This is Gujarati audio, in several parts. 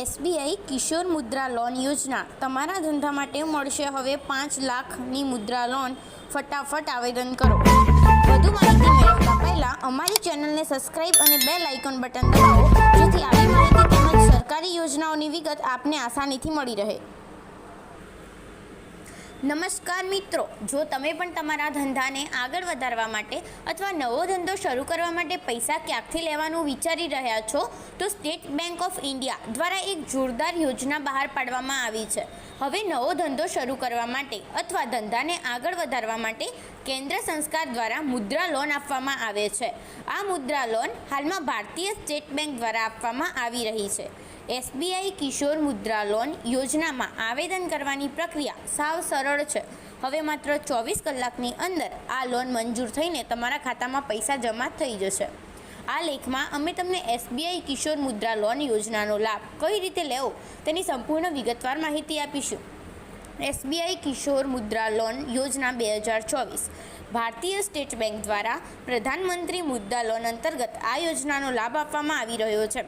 એસબીઆઈ કિશોર મુદ્રા લોન યોજના. તમારા ધંધા માટે મળશે હવે પાંચ લાખની મુદ્રા લોન. ફટાફટ આવેદન કરો. વધુ માહિતી મેળવતા પહેલાં અમારી ચેનલને સબસ્ક્રાઇબ અને બેલ આઇકોન બટન દબાવો, જેથી આવી માહિતી તેમજ સરકારી યોજનાઓની વિગત આપને આસાનીથી મળી રહે. નમસ્કાર મિત્રો, જો તમે પણ તમારા ધંધાને આગળ વધારવા માટે અથવા નવો ધંધો શરૂ કરવા માટે પૈસા ક્યાંકથી લેવાનું વિચારી રહ્યા છો, તો સ્ટેટ બેંક ઓફ ઇન્ડિયા દ્વારા એક જોરદાર યોજના બહાર પાડવામાં આવી છે. હવે નવો ધંધો શરૂ કરવા માટે અથવા ધંધાને આગળ વધારવા માટે કેન્દ્ર સંસ્કાર દ્વારા મુદ્રા લોન આપવામાં આવે છે. આ મુદ્રા લોન હાલમાં ભારતીય સ્ટેટ બેંક દ્વારા આપવામાં આવી રહી છે. એસબીઆઈ કિશોર મુદ્રા લોન યોજનામાં આવેદન કરવાની પ્રક્રિયા સાવ સરળ છે. હવે માત્ર ચોવીસ કલાકની અંદર આ લોન મંજૂર થઈને તમારા ખાતામાં પૈસા જમા થઈ જશે. આ લેખમાં અમે તમને એસબીઆઈ કિશોર મુદ્રા લોન યોજનાનો લાભ કઈ રીતે લેવો તેની સંપૂર્ણ વિગતવાર માહિતી આપીશું. એસબીઆઈ કિશોર મુદ્રા લોન યોજના બે હજાર ચોવીસ. ભારતીય સ્ટેટ બેંક દ્વારા પ્રધાનમંત્રી મુદ્રા લોન અંતર્ગત આ યોજનાનો લાભ આપવામાં આવી રહ્યો છે.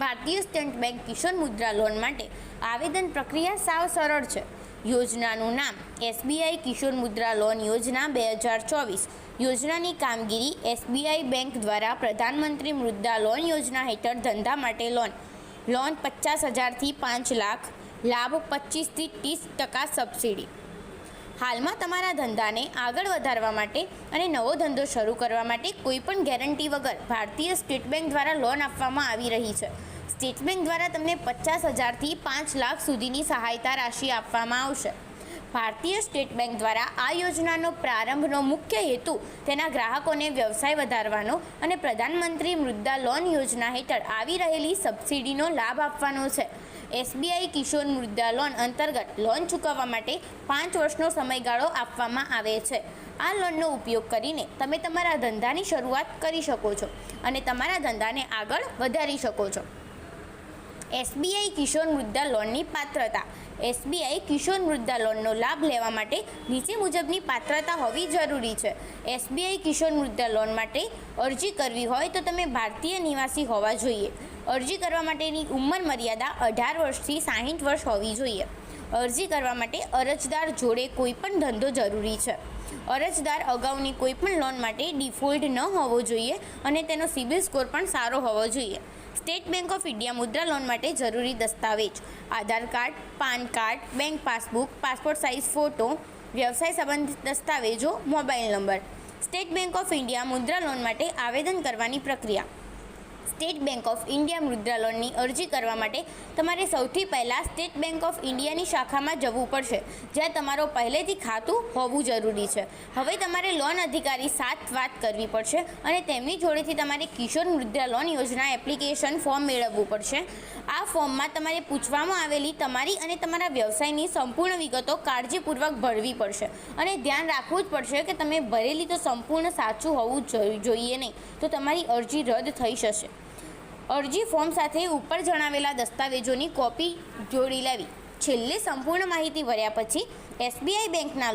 ભારતીય state bank Kishor Mudra loan માટે આવેદન પ્રક્રિયા સાવ સરળ છે. યોજનાનું નામ એસબીઆઈ કિશોર મુદ્રા લોન યોજના બે હજાર ચોવીસ. યોજનાની કામગીરી એસબીઆઈ બેંક દ્વારા પ્રધાનમંત્રી મુદ્રા લોન યોજના હેઠળ ધંધા માટે લોન. લોન પચાસ હજારથી પાંચ લાખ લાભ પચીસથી ત્રીસ ટકા સબસિડી. હાલમાં તમારા ધંધાને આગળ વધારવા માટે અને નવો ધંધો શરૂ કરવા માટે કોઈપણ ગેરંટી વગર ભારતીય સ્ટેટ બેંક દ્વારા લોન આપવામાં આવી રહી છે. સ્ટેટ બેંક દ્વારા તમને પચાસ હજારથી પાંચ લાખ સુધીની સહાયતા રાશિ આપવામાં આવશે. ભારતીય સ્ટેટ બેંક દ્વારા આ યોજનાનો પ્રારંભનો મુખ્ય હેતુ તેના ગ્રાહકોને વ્યવસાય વધારવાનો અને પ્રધાનમંત્રી મુદ્રા લોન યોજના હેઠળ આવી રહેલી સબસિડીનો લાભ આપવાનો છે. એસબીઆઈ કિશોર મુદ્રા લોન અંતર્ગત લોન ચૂકવવા માટે પાંચ વર્ષનો સમયગાળો આપવામાં આવે છે. આ લોનનો ઉપયોગ કરીને તમે તમારા ધંધાની શરૂઆત કરી શકો છો અને તમારા ધંધાને આગળ વધારી શકો છો. એસબીઆઈ કિશોર મૃદ્ધા લોનની પાત્રતા. એસબીઆઈ કિશોર મૃદ્ધા લોનનો લાભ લેવા માટે નીચે મુજબની પાત્રતા હોવી જરૂરી છે. એસબીઆઈ કિશોર મૃદ્ધા લોન માટે અરજી કરવી હોય તો તમે ભારતીય નિવાસી હોવા જોઈએ. અરજી કરવા માટેની ઉંમર મર્યાદા અઢાર વર્ષથી સાહીઠ વર્ષ હોવી જોઈએ. અરજી કરવા માટે અરજદાર જોડે કોઈપણ ધંધો જરૂરી છે. અરજદાર અગાઉની કોઈપણ લોન માટે ડિફોલ્ટ ન હોવો જોઈએ અને તેનો સિબિલ સ્કોર પણ સારો હોવો જોઈએ. State Bank of India Mudra loan માટે જરૂરી દસ્તાવેજ. Aadhaar card, PAN card, bank passbook, passport size photo, વ્યવસાય સંબંધિત દસ્તાવેજો, mobile number. State Bank of India Mudra loan માટે આવેદન કરવાની પ્રક્રિયા. State Bank of India Mudra લોનની અરજી કરવા માટે તમારે સૌથી પહેલાં સ્ટેટ બેંક ઓફ ઇન્ડિયાની શાખામાં જવું પડશે, જ્યાં તમારો પહેલેથી ખાતું હોવું જરૂરી છે. હવે તમારે લોન અધિકારી સાથ વાત કરવી પડશે અને તેમની જોડેથી તમારે કિશોર મુદ્રા લોન યોજના એપ્લિકેશન ફોર્મ મેળવવું પડશે. આ ફોર્મમાં તમારે પૂછવામાં આવેલી તમારી અને તમારા વ્યવસાયની સંપૂર્ણ વિગતો કાળજીપૂર્વક ભરવી પડશે. અને ધ્યાન રાખવું જ પડશે કે તમે ભરેલી તો સંપૂર્ણ સાચું હોવું જોઈએ નહીં, તો તમારી અરજી રદ થઈ જશે. અરજી ફોર્મ સાથે ઉપર જણાવેલા દસ્તાવેજોની કોપી જોડી લેવી. છેલ્લે સંપૂર્ણ માહિતી ભર્યા પછી એસબીઆઈ બેંકના